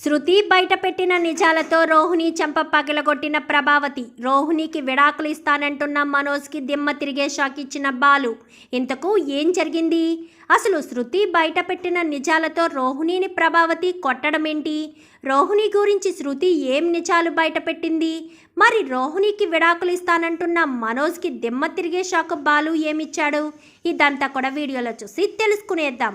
శృతి బయటపెట్టిన నిజాలతో రోహిణి చెంప పగిలగొట్టిన ప్రభావతి. రోహిణికి విడాకులు ఇస్తానంటున్న మనోజ్కి దిమ్మ తిరిగే షాక్ ఇచ్చిన బాలు. ఇంతకు ఏం జరిగింది? అసలు శృతి బయటపెట్టిన నిజాలతో రోహిణిని ప్రభావతి కొట్టడం ఏంటి? రోహిణి గురించి శృతి ఏం నిజాలు బయటపెట్టింది మరి రోహిణికి విడాకులు ఇస్తానంటున్న మనోజ్కి దిమ్మ తిరిగే షాక్ బాలు ఏమిచ్చాడు? ఇదంతా కూడా వీడియోలో చూసి తెలుసుకునేద్దాం.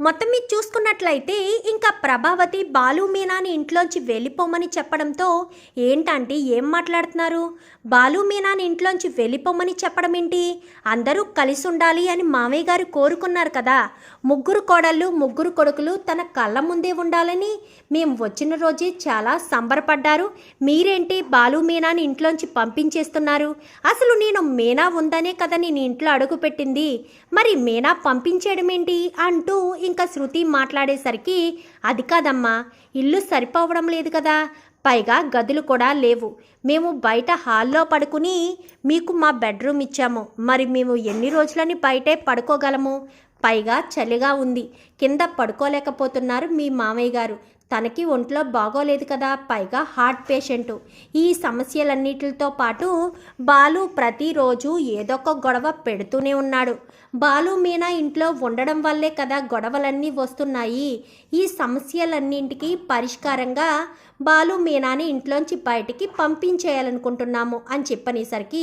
మొత్తం మీద చూసుకున్నట్లయితే ఇంకా ప్రభావతి బాలు మీనాని ఇంట్లోంచి వెళ్ళిపోమని చెప్పడంతో ఏంటంటే ఏం మాట్లాడుతున్నారు? బాలు మీనాని ఇంట్లోంచి వెళ్ళిపోమని చెప్పడం ఏంటి? అందరూ కలిసి ఉండాలి అని మామయ్య గారు కోరుకున్నారు కదా. ముగ్గురు కోడళ్ళు ముగ్గురు కొడుకులు తన కళ్ళ ముందే ఉండాలని మేము వచ్చిన రోజే చాలా సంబరపడ్డారు. మీరేంటి బాలు మీనాని ఇంట్లోంచి పంపించేస్తున్నారు? అసలు నేను మీనా ఉందనే కదా నేను ఇంట్లో అడుగు పెట్టింది మరి మీనా పంపించేయడం ఏంటి? అంటూ ఇంకా శృతి మాట్లాడేసరికి అది కాదమ్మా ఇల్లు సరిపోవడం లేదు కదా. పైగా గదులు కూడా లేవు. మేము బయట హాల్లో పడుకుని మీకు మా బెడ్రూమ్ ఇచ్చాము. మరి మేము ఎన్ని రోజులని బయటే పడుకోగలము? పైగా చలిగా ఉంది. కింద పడుకోలేకపోతున్నారు మీ మామయ్య గారు. తనకి ఒంట్లో బాగోలేదు కదా పైగా హార్ట్ పేషెంటు. ఈ సమస్యలన్నిటితో పాటు బాలు ప్రతిరోజు ఏదో ఒక గొడవ పెడుతూనే ఉన్నాడు. బాలు మీనా ఇంట్లో ఉండడం వల్లే కదా గొడవలన్నీ వస్తున్నాయి. ఈ సమస్యలన్నింటికి పరిష్కారంగా బాలు మీనాని ఇంట్లోంచి బయటికి పంపించేయాలనుకుంటున్నాము అని చెప్పనేసరికి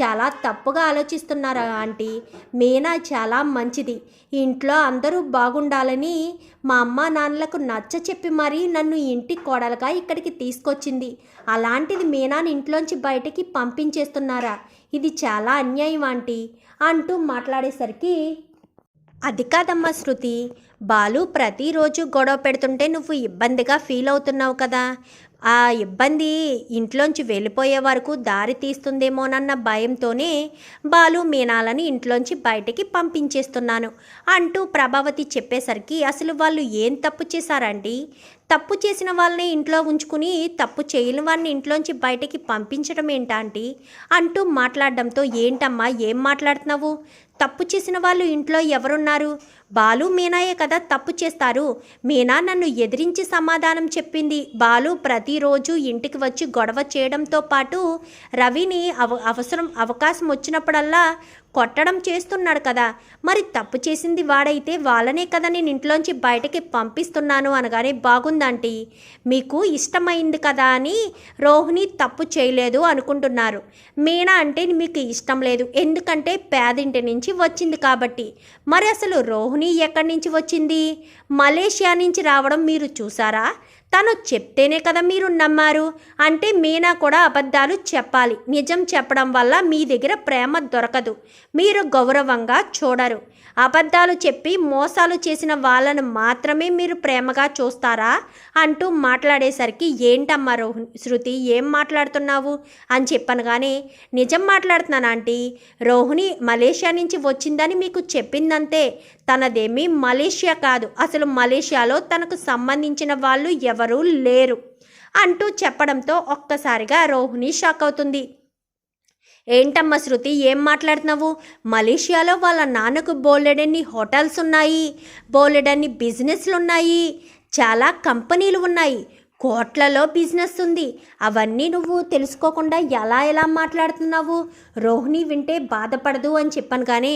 చాలా తప్పుగా ఆలోచిస్తున్నారు ఆంటీ? మీనా చాలా మంచిది. ఇంట్లో అందరూ బాగుండాలని మా అమ్మ నాన్నలకు నచ్చ చెప్పి మరీ నన్ను ఇంటి కోడలుగా ఇక్కడికి తీసుకొచ్చింది. అలాంటిది మీనాని ఇంట్లోంచి బయటికి పంపించేస్తున్నారా? ఇది చాలా అన్యాయం ఆంటీ అంటూ మాట్లాడేసరికి అది కాదమ్మా శృతి. బాలు ప్రతిరోజు గొడవ పెడుతుంటే నువ్వు ఇబ్బందిగా ఫీల్ అవుతున్నావు కదా. ఆ ఇబ్బంది ఇంట్లోంచి వెళ్ళిపోయే వరకు దారి తీస్తుందేమోనన్న భయంతోనే బాలు మీనాలని ఇంట్లోంచి బయటికి పంపించేస్తున్నాను అంటూ ప్రభావతి చెప్పేసరికి అసలు వాళ్ళు ఏం తప్పు చేశారండి తప్పు చేసిన వాళ్ళని ఇంట్లో ఉంచుకుని తప్పు చేయని వాడిని ఇంట్లోంచి బయటికి పంపించడం ఏంటంటీ అంటూ మాట్లాడడంతో ఏంటమ్మా ఏం మాట్లాడుతున్నావు? తప్పు చేసిన వాళ్ళు ఇంట్లో ఎవరున్నారు? బాలు మీనాయే కదా తప్పు చేస్తారు. మీనా నన్ను ఎదిరించి సమాధానం చెప్పింది. బాలు ప్రతిరోజు ఇంటికి వచ్చి గొడవ చేయడంతో పాటు రవిని అవ అవసరం అవకాశం వచ్చినప్పుడల్లా కొట్టడం చేస్తున్నాడు కదా. మరి తప్పు చేసింది వాడైతే వాళ్ళనే కదా నేను ఇంట్లోంచి బయటకి పంపిస్తున్నాను అనగానే బాగుందంటీ మీకు ఇష్టమైంది కదా అని రోహిణి తప్పు చేయలేదు అనుకుంటున్నారు. మీనా అంటే మీకు ఇష్టం లేదు. ఎందుకంటే పేదింటి నుంచి వచ్చింది కాబట్టి. మరి అసలు రోహిణి ఎక్కడి నుంచి వచ్చింది? మలేషియా నుంచి రావడం మీరు చూసారా తను చెప్తేనే కదా మీరు నమ్మారు. అంటే మీనా కూడా అబద్ధాలు చెప్పాలి. నిజం చెప్పడం వల్ల మీ దగ్గర ప్రేమ దొరకదు. మీరు గౌరవంగా చూడరు. అబద్ధాలు చెప్పి మోసాలు చేసిన వాళ్ళను మాత్రమే మీరు ప్రేమగా చూస్తారా? అంటూ మాట్లాడేసరికి ఏంటమ్మా రోహిణి శృతి ఏం మాట్లాడుతున్నావు? అని చెప్పను కానీ నిజం మాట్లాడుతున్నాను ఆంటీ? రోహిణి మలేషియా నుంచి వచ్చిందని మీకు చెప్పిందంతే. తనదేమీ మలేషియా కాదు. అసలు మలేషియాలో తనకు సంబంధించిన వాళ్ళు ఎవరూ లేరు అంటూ చెప్పడంతో ఒక్కసారిగా రోహిణి షాక్ అవుతుంది. ఏంటమ్మా శృతి ఏం మాట్లాడుతున్నావు? మలేషియాలో వాళ్ళ నాన్నకు బోలెడన్ని హోటల్స్ ఉన్నాయి బోలెడన్ని బిజినెస్లు ఉన్నాయి చాలా కంపెనీలు ఉన్నాయి. కోట్లలో బిజినెస్ ఉంది. అవన్నీ నువ్వు తెలుసుకోకుండా ఎలా ఎలా మాట్లాడుతున్నావు? రోహిణి వింటే బాధపడదు అని చెప్పాను కానీ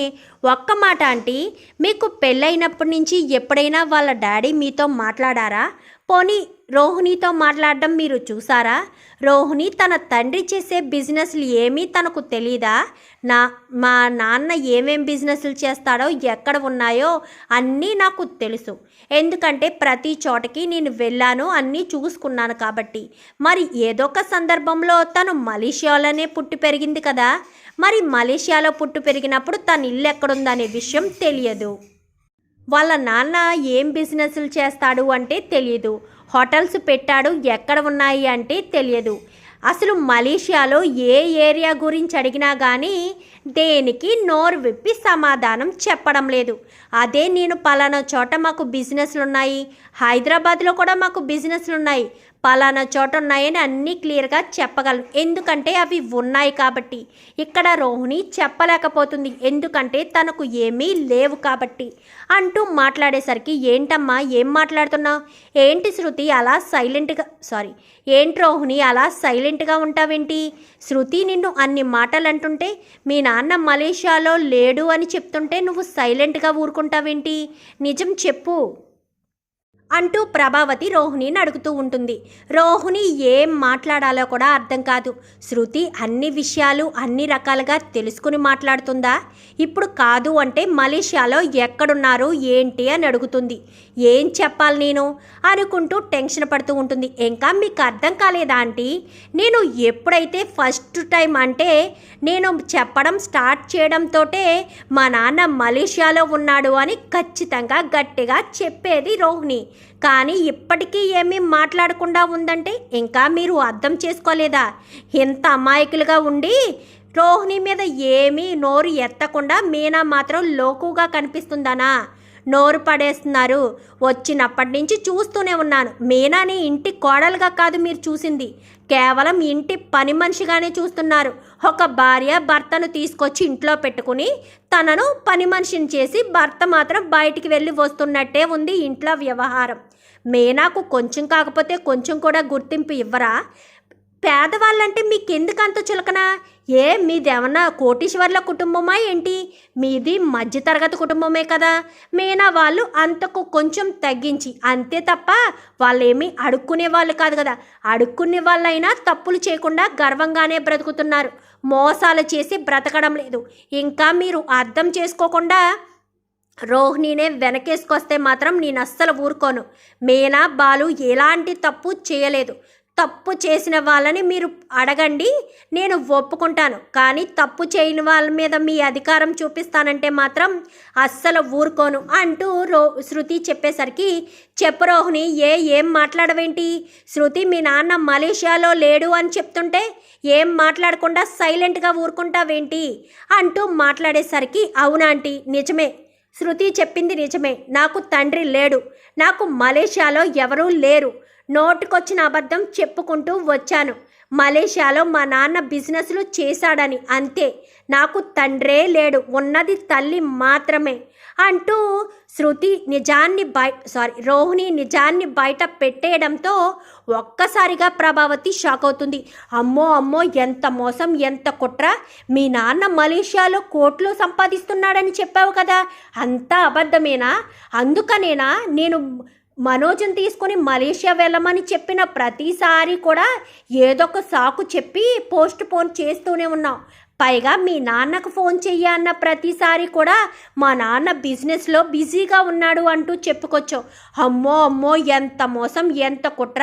ఒక్క మాట ఆంటీ మీకు పెళ్ళైనప్పటి నుంచి ఎప్పుడైనా వాళ్ళ డాడీ మీతో మాట్లాడారా? పోనీ రోహిణితో మాట్లాడడం మీరు చూసారా? రోహిణి తన తండ్రి చేసే బిజినెస్లు ఏమీ తనకు తెలీదా? నా మా నాన్న ఏమేం బిజినెస్లు చేస్తాడో ఎక్కడ ఉన్నాయో అన్నీ నాకు తెలుసు. ఎందుకంటే ప్రతి చోటకి నేను వెళ్ళాను అన్నీ చూసుకున్నాను కాబట్టి. మరి ఏదో ఒక సందర్భంలో తను మలేషియాలోనే పుట్టి పెరిగింది కదా? మరి మలేషియాలో పుట్టి పెరిగినప్పుడు తన ఇల్లు ఎక్కడుందనే విషయం తెలియదు. వాళ్ళ నాన్న ఏం బిజినెస్లు చేస్తాడు అంటే తెలియదు. హోటల్స్ పెట్టాడు ఎక్కడ ఉన్నాయి అంటే తెలియదు. అసలు మలేషియాలో ఏ ఏరియా గురించి అడిగినా కానీ దేనికి నోరు విప్పి సమాధానం చెప్పడం లేదు. అదే నేను పలానా చోట మాకు బిజినెస్లు ఉన్నాయి హైదరాబాద్లో కూడా మాకు బిజినెస్లు ఉన్నాయి పలానా చోట ఉన్నాయని అన్నీ క్లియర్గా చెప్పగలను. ఎందుకంటే అవి ఉన్నాయి కాబట్టి. ఇక్కడ రోహిణి చెప్పలేకపోతుంది. ఎందుకంటే తనకు ఏమీ లేవు కాబట్టి. అంటూ మాట్లాడేసరికి ఏంటమ్మా? ఏం మాట్లాడుతున్నావు? ఏంటి శృతి? అలా సైలెంట్గా సారీ. ఏంటి రోహిణి? అలా సైలెంట్గా ఉంటావేంటి? శృతి నిన్ను అన్ని మాటలు అంటుంటే మీ నాన్న మలేషియాలో లేడు అని చెప్తుంటే నువ్వు సైలెంట్గా ఊరుకుంటావేంటి? నిజం చెప్పు. అంటూ ప్రభావతి రోహిణిని అడుగుతూ ఉంటుంది. రోహిణి ఏం మాట్లాడాలో కూడా అర్థం కాదు. శృతి అన్ని విషయాలు అన్ని రకాలుగా తెలుసుకుని మాట్లాడుతుందా? ఇప్పుడు కాదు అంటే మలేషియాలో ఎక్కడున్నారు ఏంటి అని అడుగుతుంది. ఏం చెప్పాలి నేను? అనుకుంటూ టెన్షన్ పడుతూ ఉంటుంది. ఇంకా మీకు అర్థం కాలేదా ఆంటీ? నేను ఎప్పుడైతే ఫస్ట్ టైం అంటే నేను చెప్పడం స్టార్ట్ చేయడంతోటే మా నాన్న మలేషియాలో ఉన్నాడు అని ఖచ్చితంగా గట్టిగా చెప్పేది రోహిణి. కానీ ఇప్పటికీ ఏమీ మాట్లాడకుండా ఉందంటే ఇంకా మీరు అర్థం చేసుకోలేదా? ఇంత అమాయకులుగా ఉండి రోహిణి మీద ఏమీ నోరు ఎత్తకుండా మీనా మాత్రం లోకుగా కనిపిస్తుందనా? నోరు పడేస్తున్నారు. వచ్చినప్పటి నుంచి చూస్తూనే ఉన్నాను. మీనాని ఇంటి కోడలుగా కాదు మీరు చూసింది. కేవలం ఇంటి పని మనిషిగానే చూస్తున్నారు. ఒక భార్య భర్తను తీసుకొచ్చి ఇంట్లో పెట్టుకుని తనను పని మనిషిని చేసి భర్త మాత్రం బయటికి వెళ్ళి వస్తున్నట్టే ఉంది ఇంట్లో వ్యవహారం. మీనాకు కొంచెం కాకపోతే కొంచెం కూడా గుర్తింపు ఇవ్వరా? పేదవాళ్ళంటే మీకెందుకు అంత చులకనా? ఏ మీదేమన్నా కోటీశ్వర్ల కుటుంబమా ఏంటి? మీది మధ్యతరగతి కుటుంబమే కదా. మీనా వాళ్ళు అంతకు కొంచెం తగ్గించి అంతే తప్ప వాళ్ళేమీ అడుక్కునే వాళ్ళు కాదు కదా. అడుక్కునే వాళ్ళైనా తప్పులు చేయకుండా గర్వంగానే బ్రతుకుతున్నారు. మోసాలు చేసి బ్రతకడం లేదు. ఇంకా మీరు అర్థం చేసుకోకుండా రోహిణినే వెనకేసుకొస్తే మాత్రం నేను అస్సలు ఊరుకోను. మీనా బాలు ఎలాంటి తప్పు చేయలేదు. తప్పు చేసిన వాళ్ళని మీరు అడగండి నేను ఒప్పుకుంటాను. కానీ తప్పు చేయని వాళ్ళ మీద మీ అధికారం చూపిస్తానంటే మాత్రం అస్సలు ఊరుకోను అంటూ రో శృతి చెప్పేసరికి చెప్పు రోహిణి ఏ ఏం మాట్లాడవేంటి? శృతి మీ నాన్న మలేషియాలో లేడు అని చెప్తుంటే ఏం మాట్లాడకుండా సైలెంట్గా ఊరుకుంటావేంటి? అంటూ మాట్లాడేసరికి అవునాంటీ నిజమే. శృతి చెప్పింది నిజమే. నాకు తండ్రి లేడు. నాకు మలేషియాలో ఎవరూ లేరు. నోటికొచ్చిన అబద్ధం చెప్పుకుంటూ వచ్చాను. మలేషియాలో మా నాన్న బిజినెస్లు చేశాడని అంతే. నాకు తండ్రే లేడు ఉన్నది తల్లి మాత్రమే అంటూ శృతి నిజాన్ని బయ సారీ రోహిణి నిజాన్ని బయట పెట్టేయడంతో ఒక్కసారిగా ప్రభావతి షాక్ అవుతుంది. అమ్మో అమ్మో ఎంత మోసం ఎంత కుట్ర. మీ నాన్న మలేషియాలో కోట్లు సంపాదిస్తున్నాడని చెప్పావు కదా. అంతా అబద్ధమేనా? అందుకనేనా? నేను మనోజ్ని తీసుకొని మలేషియా వెళ్ళమని చెప్పిన ప్రతిసారి కూడా ఏదో ఒక సాకు చెప్పి పోస్ట్ పోన్ చేస్తూనే ఉన్నాం. పైగా మీ నాన్నకు ఫోన్ చెయ్యి అన్న ప్రతిసారి కూడా మా నాన్న బిజినెస్లో బిజీగా ఉన్నాడు అంటూ చెప్పుకొచ్చావు. అమ్మో అమ్మో ఎంత మోసం ఎంత కుట్ర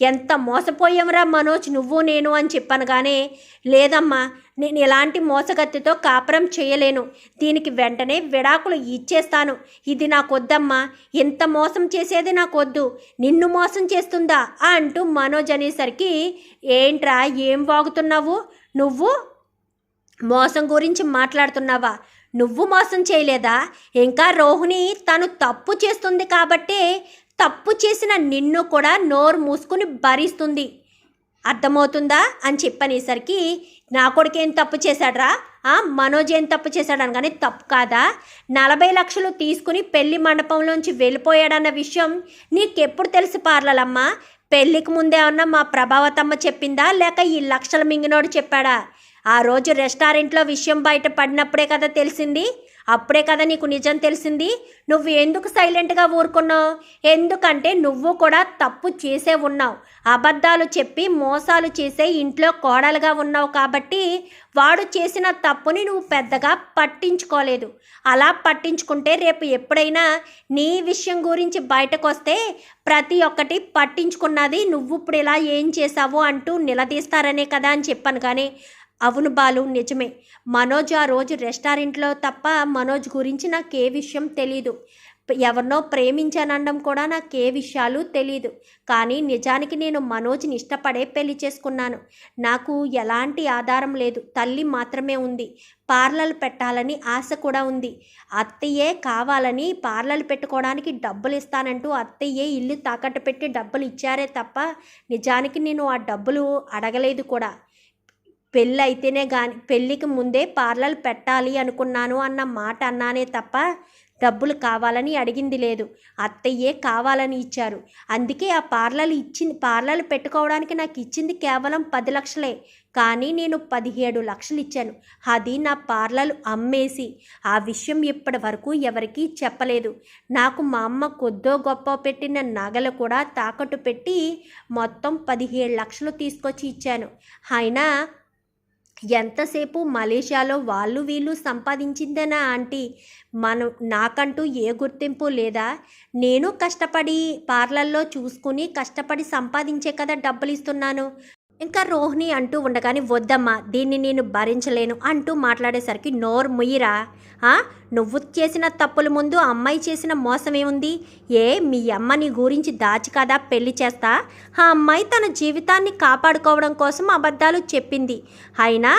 ఎంత మోసపోయాంరా మనోజ్ నువ్వు నేను అని చెప్పాను కానీ లేదమ్మా నేను ఎలాంటి మోసగత్తితో కాపురం చేయలేను. దీనికి వెంటనే విడాకులు ఇచ్చేస్తాను. ఇది నాకొద్దమ్మా ఇంత మోసం చేసేది నాకొద్దు. నిన్ను మోసం చేస్తుందా? అంటూ మనోజ్ అనేసరికి ఏంట్రా ఏం వాగుతున్నావు? నువ్వు? మోసం గురించి మాట్లాడుతున్నావా? నువ్వు మోసం చేయలేదా? ఇంకా రోహిణి తను తప్పు చేస్తుంది కాబట్టే తప్పు చేసిన నిన్ను కూడా నోరు మూసుకుని భరిస్తుంది. అర్థమవుతుందా? అని చెప్పనేసరికి నా కొడుకు ఏం తప్పు చేశాడ్రా? ఆ, మనోజ్ ఏం తప్పు చేశాడు అనగానే తప్పు కాదా? నలభై లక్షలు తీసుకుని పెళ్ళి మండపంలోంచి వెళ్ళిపోయాడన్న విషయం నీకెప్పుడు తెలుసు పార్లలమ్మా? పెళ్ళికి ముందే మా ప్రభావతమ్మ చెప్పిందా? లేక ఈ లక్షల మింగినోడు చెప్పాడా? ఆ రోజు రెస్టారెంట్లో విషయం బయట పడినప్పుడే కదా తెలిసింది? అప్పుడే కదా నీకు నిజం తెలిసింది? నువ్వు ఎందుకు సైలెంట్గా ఊరుకున్నావు? ఎందుకంటే నువ్వు కూడా తప్పు చేసే ఉన్నావు. అబద్ధాలు చెప్పి మోసాలు చేసే ఇంట్లో కోడలుగా ఉన్నావు కాబట్టి వాడు చేసిన తప్పుని నువ్వు పెద్దగా పట్టించుకోలేదు. అలా పట్టించుకుంటే రేపు ఎప్పుడైనా నీ విషయం గురించి బయటకు వస్తే ప్రతి ఒక్కటి పట్టించుకున్నది నువ్వు ఇప్పుడు ఇలా ఏం చేసావు అంటూ నిలదీస్తారనే కదా అని చెప్పాను కానీ అవును బాలు నిజమే. మనోజ్ ఆ రోజు రెస్టారెంట్లో తప్ప మనోజ్ గురించి నాకు ఏ విషయం తెలీదు. ఎవరినో ప్రేమించానడం కూడా నాకు ఏ విషయాలు తెలియదు కానీ నిజానికి నేను మనోజ్ని ఇష్టపడే పెళ్ళి చేసుకున్నాను. నాకు ఎలాంటి ఆధారం లేదు. తల్లి మాత్రమే ఉంది. పార్లర్ పెట్టాలని ఆశ కూడా ఉంది. అత్తయ్యే కావాలని పార్లర్ పెట్టుకోవడానికి డబ్బులు ఇస్తానంటూ అత్తయ్యే ఇల్లు తాకట్టు పెట్టి డబ్బులు ఇచ్చారే తప్ప నిజానికి నేను ఆ డబ్బులు అడగలేదు కూడా. పెళ్ళి అయితేనే కానీ పెళ్ళికి ముందే పార్లర్ పెట్టాలి అనుకున్నాను అన్న మాట అన్నానే తప్ప డబ్బులు కావాలని అడిగింది లేదు. అత్తయ్యే కావాలని ఇచ్చారు. అందుకే ఆ పార్లర్ ఇచ్చింది పార్లర్ పెట్టుకోవడానికి నాకు ఇచ్చింది కేవలం పది లక్షలే. కానీ నేను పదిహేడు లక్షలు ఇచ్చాను. అది నా పార్లర్ అమ్మేసి ఆ విషయం ఇప్పటి వరకు ఎవరికీ చెప్పలేదు. నాకు మా అమ్మ కొద్దో గొప్ప పెట్టిన నగలు కూడా తాకట్టు పెట్టి మొత్తం పదిహేడు లక్షలు తీసుకొచ్చి ఇచ్చాను. అయినా ఎంతసేపు మలేషియాలో వాళ్ళు వీళ్ళు సంపాదించిందేనా ఆంటీ? మనం నాకంటూ ఏ గుర్తింపు లేదా? నేను కష్టపడి పార్లర్లో చూసుకుని కష్టపడి సంపాదించే కదా డబ్బులు ఇస్తున్నాను ఇంకా రోహిణి అంటూ ఉండగానే వద్దమ్మా దీన్ని నేను భరించలేను అంటూ మాట్లాడేసరికి నోరు ముయ్యిరా. నువ్వు చేసిన తప్పుల ముందు అమ్మాయి చేసిన మోసం ఏముంది ఏ మీ అమ్మ నీ గురించి దాచి కదా పెళ్ళి చేస్తా? ఆ అమ్మాయి తన జీవితాన్ని కాపాడుకోవడం కోసం అబద్ధాలు చెప్పింది. అయినా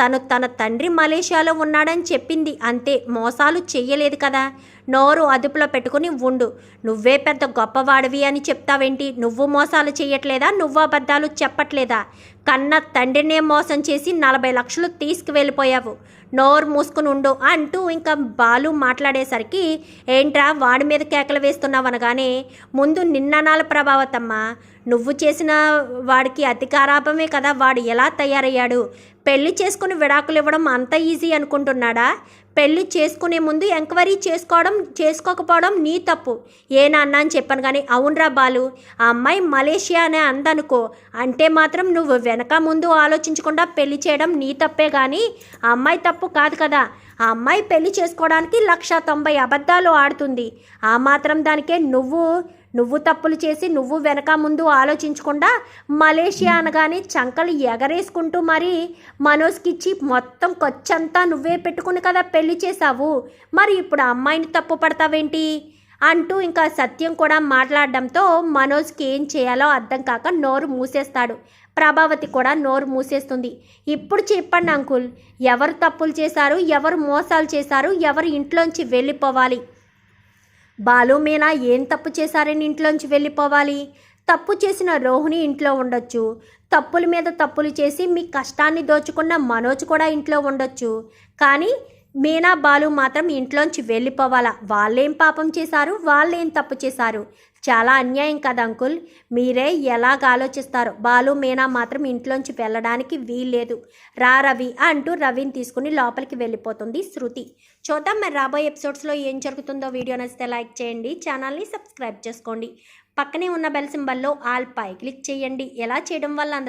తను తన తండ్రి మలేషియాలో ఉన్నాడని చెప్పింది. అంతే మోసాలు చెయ్యలేదు కదా. నోరు అదుపులో పెట్టుకుని ఉండు. నువ్వే పెద్ద గొప్పవాడివి అని చెప్తావేంటి? నువ్వు మోసాలు చేయట్లేదా నువ్వు అబద్ధాలు చెప్పట్లేదా? కన్న తండ్రినే మోసం చేసి నలభై లక్షలు తీసుకువెళ్ళిపోయావు. నోరు మూసుకుని ఉండు అంటూ ఇంకా బాలు మాట్లాడేసరికి ఏంట్రా వాడి మీద కేకలు వేస్తున్నావు అనగానే ముందు నిన్ననాల ప్రభావతమ్మ. నువ్వు చేసిన వాడికి అధికారాపమే కదా వాడు ఎలా తయారయ్యాడు? పెళ్ళి చేసుకుని విడాకులు ఇవ్వడం అంత ఈజీ అనుకుంటున్నాడా? పెళ్ళి చేసుకునే ముందు ఎంక్వైరీ చేసుకోవడం చేసుకోకపోవడం నీ తప్పు. ఏ అని చెప్పాను కానీ అవునరా బాలు. ఆ అమ్మాయి మలేషియా అనే అందనుకో. అంటే మాత్రం నువ్వు వెనక ముందు ఆలోచించకుండా పెళ్ళి చేయడం నీ తప్పే కానీ ఆ అమ్మాయి తప్పు కాదు కదా. ఆ అమ్మాయి పెళ్ళి చేసుకోవడానికి లక్ష తొంభై అబద్ధాలు ఆడుతుంది. ఆ మాత్రం దానికే నువ్వు నువ్వు తప్పులు చేసి నువ్వు వెనక ముందు ఆలోచించకుండా మలేషియా అనగానే చంకలు ఎగరేసుకుంటూ మరి మనోజ్కిచ్చి మొత్తం ఖర్చంతా నువ్వే పెట్టుకుని కదా పెళ్ళి చేశావు. మరి ఇప్పుడు అమ్మాయిని తప్పు పడతావేంటి? అంటూ ఇంకా సత్యం కూడా మాట్లాడడంతో మనోజ్కి ఏం చేయాలో అర్థం కాక నోరు మూసేస్తాడు. ప్రభావతి కూడా నోరు మూసేస్తుంది. ఇప్పుడు చెప్పండి అంకుల్ ఎవరు తప్పులు చేశారు? ఎవరు మోసాలు చేశారు? ఎవరు ఇంట్లోంచి వెళ్ళిపోవాలి? బాలు మీనా ఏం తప్పు చేశారని ఇంట్లోంచి వెళ్ళిపోవాలి? తప్పు చేసిన రోహిణి ఇంట్లో ఉండొచ్చు. తప్పుల మీద తప్పులు చేసి మీ కష్టాన్ని దోచుకున్న మనోజ్ కూడా ఇంట్లో ఉండొచ్చు. కానీ మీనా బాలు మాత్రం ఇంట్లోంచి వెళ్ళిపోవాలా? వాళ్ళేం పాపం చేశారు? వాళ్ళేం తప్పు చేశారు? చాలా అన్యాయం కదా అంకుల్. మీరే ఎలాగ ఆలోచిస్తారు? బాలు మీనా మాత్రం ఇంట్లోంచి వెళ్ళడానికి వీల్లేదు. రా రవి అంటూ రవిని తీసుకుని లోపలికి వెళ్ళిపోతుంది శృతి. చూద్దాం మరి రాబోయే ఎపిసోడ్స్లో ఏం జరుగుతుందో. వీడియో నచ్చితే లైక్ చేయండి. ఛానల్ని సబ్స్క్రైబ్ చేసుకోండి. పక్కనే ఉన్న బెల్ సింబల్లో ఆల్ పై క్లిక్ చేయండి. ఎలా చేయడం వల్ల అందరికీ